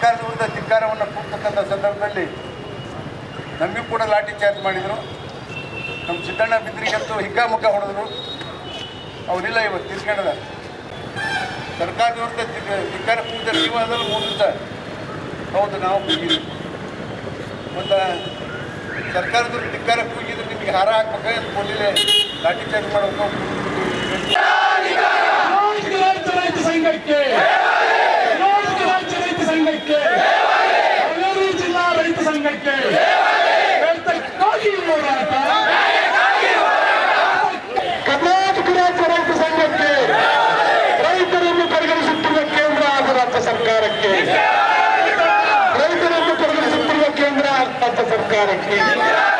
ಸರ್ಕಾರದ ವಿರುದ್ಧ ಧಿಕ್ಕಾರವನ್ನು ಕೂಗ್ತಕ್ಕಂಥ ಸಂದರ್ಭದಲ್ಲಿ ನಮಗೂ ಕೂಡ ಲಾಠಿ ಚಾರ್ಜ್ ಮಾಡಿದರು ನಮ್ಮ ಸಿದ್ದಣ್ಣ ಬಿದ್ರಿಗಂತೂ ಹಿಗ್ಗಾಮುಗ್ಗ ಹೊಡೆದ್ರು ಅವರಿಲ್ಲ ಇವತ್ತು ತಿರ್ಗಣದ ಸರ್ಕಾರದ ವಿರುದ್ಧ ಧಿಕ್- ಧಿಕ್ಕಾರ ಕೂಗಿದ ಮೂರು ದಿವಸ ಹೌದು ನಾವು ಕೂಗಿದ್ವಿ ಮತ್ತು ಸರ್ಕಾರದ ಧಿಕ್ಕಾರ ಕೂಗಿದ್ರೆ ನಿಮಗೆ ಹಾರ ಹಾಕ್ಬೇಕಾದ್ರೆ ಕೂಡಲೇ ಲಾಠಿ ಚಾರ್ಜ್ ಮಾಡಬೇಕು ಸಂಘಕ್ಕೆ ಕೇಂದ್ರ ಹಾಗೂ ರಾಜ್ಯ ಸರ್ಕಾರಕ್ಕೆ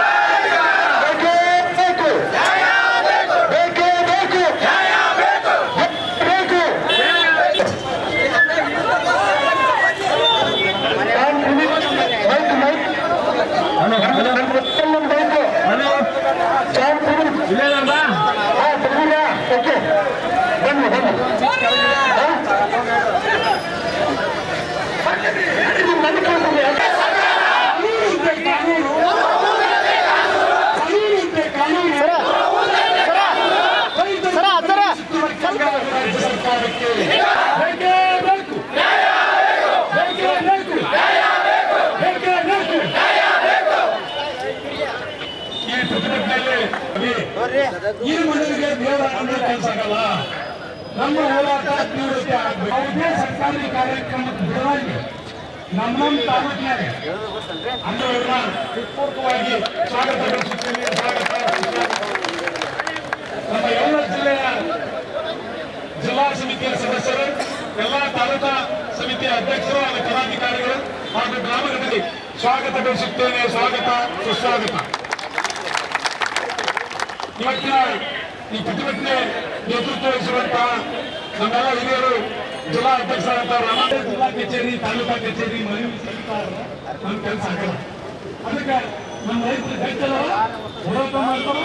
ಈ ಮನೆಗೆ ದೇವರ ಕೆಲಸ ನಮ್ಮ ಹೋರಾಟ ತೀವ್ರತೆ ಆಗಬೇಕು. ಯಾವುದೇ ಸರ್ಕಾರಿ ಕಾರ್ಯಕ್ರಮಕ್ಕೆ ಬಿಡಲಾಗಿ ನಮ್ಮ ತಾಲೂಕಿನಾಗ ಅಂಗಗಳನ್ನ ಹೃತ್ಪೂರ್ವಕವಾಗಿ ಸ್ವಾಗತ ಬಯಸುತ್ತೇನೆ ಸ್ವಾಗತ ನಮ್ಮ ಎಲ್ಲ ಜಿಲ್ಲೆಯ ಜಿಲ್ಲಾ ಸಮಿತಿಯ ಸದಸ್ಯರು, ಎಲ್ಲ ತಾಲೂಕಾ ಸಮಿತಿಯ ಅಧ್ಯಕ್ಷರು ಹಾಗೂ ಹಾಗೂ ಗ್ರಾಮಗಳಲ್ಲಿ ಸ್ವಾಗತ ಬಯಸುತ್ತೇನೆ ಸ್ವಾಗತ, ಸುಸ್ವಾಗತ. ಇವತ್ತಿನ ಈ ಪ್ರತಿಭಟನೆ ನೇತೃತ್ವ ವಹಿಸಿರುವಂತಹ ನಮ್ಮೆಲ್ಲ ಹಿರಿಯರು ಜಿಲ್ಲಾ ಅಧ್ಯಕ್ಷರಾದಂತಹ ಜಿಲ್ಲಾ ಕಚೇರಿ, ತಾಲೂಕಾ ಕಚೇರಿ ಮನವಿ ನಮ್ಮ ಕೆಲಸ ಆಗಲ್ಲ ಅದಕ್ಕೆ ನಮ್ಮ ರೈತರು ರೈತರು ಹೋರಾಟ ಮಾಡ್ತಾರೆ.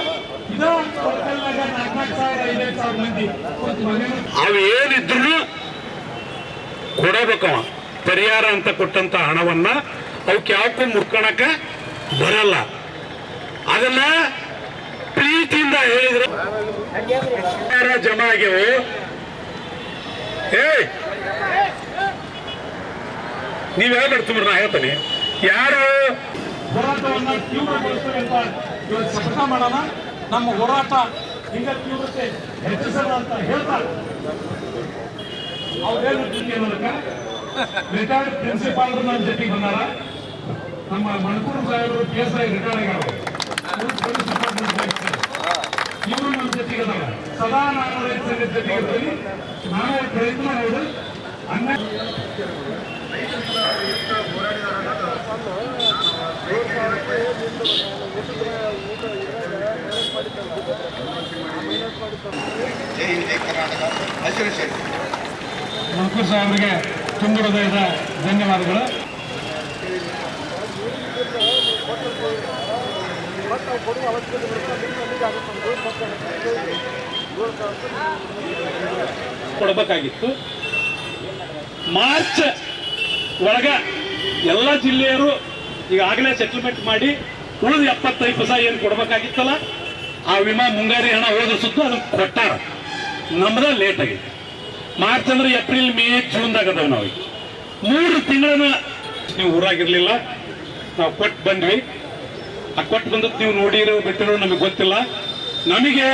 ಅವು ಏನಿದ್ರು ಕೊಡಬೇಕವ ಪರಿಹಾರ ಅಂತ ಕೊಟ್ಟಂತ ಹಣವನ್ನ ಅವಕ್ಕೆ ಯಾವಕ್ಕೂ ಮುಟ್ಕೊಳಕ ಬರಲ್ಲ. ಅದನ್ನ ಪ್ರೀತಿಯಿಂದ ಹೇಳಿದ್ರೆ ಜಮಾ ಆಗ್ಯವು? ಏ ನೀವ್ ಹೇಳ್ಬೇಡ ಸುಮ್ರ ನಾ ಹೇಳ್ತೇನೆ. ಯಾರು? ಹೋರಾಟವನ್ನ ತೀವ್ರಗೊಳಿಸ್ತೇವೆ ಅಂತ ಇವತ್ತು ಶಪಥ ಮಾಡೋಣ. ನಮ್ಮ ಹೋರಾಟ ಹಿಂಗ ತೀವ್ರತೆ ಹೆಚ್ಚಿಸೋಣ ಅಂತ ಹೇಳ್ತಾರೆ ಅವ್ರೇನು ರಿಟೈರ್ಡ್ ಪ್ರಿನ್ಸಿಪಾಲ್ ನಮ್ಮ ಜೊತೆಗೆ ಬಂದಾರ. ನಮ್ಮ ಮಣಕೂರು ಸಾಹೇಬರು ಪಿ ಎಸ್ ಐ ರಿಟೈರ್ಡ್ ಆಗ್ಯಾರ ಇವರು ನಮ್ಮ ಜೊತೆಗೆ ಅದಾರ ಸದಾ ನಾನು ರೈತ ಸಂಘದ ಜೊತೆಗೆ ಇರ್ತೀನಿ ನಾನು ಪ್ರಯತ್ನ ನೋಡಿ ಅನ್ನ ಮಣಕೂರು ಸಾಹೇಬರಿಗೆ ತುಂಬ ಹೃದಯದ ಧನ್ಯವಾದಗಳು ಕೊಡಬೇಕಾಗಿತ್ತು. ಮಾರ್ಚ್ ಒಳಗ ಎಲ್ಲ ಜಿಲ್ಲೆಯರು ಈಗಾಗಲೇ ಸೆಟಲ್ಮೆಂಟ್ ಮಾಡಿ ಉಳಿದ ಎಪ್ಪತ್ತೈದು ಪೈಸಾ ಏನು ಕೊಡಬೇಕಾಗಿತ್ತಲ್ಲ, ಆ ವಿಮಾ ಮುಂಗಾರಿ ಹಣ ಹೋದ ಸುತ್ತ ಅದನ್ನು ಕೊಟ್ಟಾರ. ನಮ್ದ ಲೇಟ್ ಆಗಿತ್ತು. ಮಾರ್ಚ್ ಅಂದ್ರೆ ಏಪ್ರಿಲ್, ಮೇ, ಜೂನ್ದಾಗ ಅದಾವ ನಾವು. ಮೂರು ತಿಂಗಳನ್ನ ನೀವು ಊರಾಗಿರ್ಲಿಲ್ಲ, ನಾವು ಕೊಟ್ಟು ಬಂದ್ವಿ. ಆ ಕೊಟ್ಟು ಬಂದದ್ದು ನೀವು ನೋಡಿರೋ ಬಿಟ್ಟಿರೋ ನಮಗೆ ಗೊತ್ತಿಲ್ಲ. ನಮಗೆ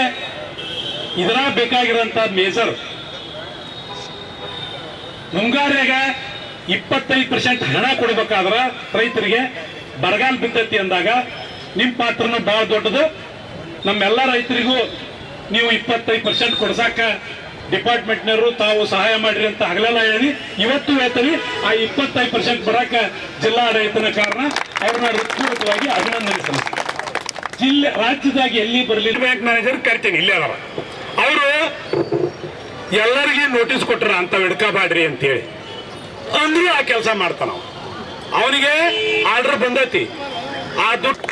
ಇದರ ಬೇಕಾಗಿರೋಂಥ ಮೇಜರ್ ಮುಂಗಾರ್ಯಾಗ ಇಪ್ಪತ್ತೈದು ಪರ್ಸೆಂಟ್ ಹಣ ಕೊಡಬೇಕಾದ್ರ ರೈತರಿಗೆ ಬರಗಾಲ ಬಿದ್ದೈತಿ ಅಂದಾಗ ನಿಮ್ಮ ಪಾತ್ರನೂ ಬಹಳ ದೊಡ್ಡದು. ನಮ್ಮೆಲ್ಲ ರೈತರಿಗೂ ನೀವು ಇಪ್ಪತ್ತೈದು ಪರ್ಸೆಂಟ್ ಕೊಡ್ಸಾಕ ಡಿಪಾರ್ಟ್ಮೆಂಟ್ನವರು ತಾವು ಸಹಾಯ ಮಾಡ್ರಿ ಅಂತ ಹಗಲೆಲ್ಲ ಹೇಳಿ ಇವತ್ತು ಹೇಳ್ತೀನಿ, ಆ ಇಪ್ಪತ್ತೈದು ಪರ್ಸೆಂಟ್ ಜಿಲ್ಲಾ ಜಿಲ್ಲಾಡಳಿತನ ಕಾರಣ ಅವ್ರನ್ನ ಹೃತ್ಪೂರ್ವಕವಾಗಿ ಅಭಿನಂದನೆ ಸಲ್ಲಿಸ್ತೀನಿ ಜಿಲ್ಲೆ, ರಾಜ್ಯದಾಗ ಎಲ್ಲಿ ಬರಲಿ? ಬ್ಯಾಂಕ್ ಮ್ಯಾನೇಜರ್ ಕರಿತೀನಿ, ಇಲ್ಲೇ ಅದಾರ. ಅವರು ಎಲ್ಲರಿಗೂ ನೋಟಿಸ್ ಕೊಟ್ಟರ ಅಂತ ಹಿಡ್ಕಬಾಡ್ರಿ ಅಂತೇಳಿ ಅಂದ್ರೂ ಆ ಕೆಲಸ ಮಾಡ್ತಾನ ಅವ. ಅವನಿಗೆ ಆರ್ಡರ್ ಬಂದೈತಿ ಆ ದುಡ್ಡು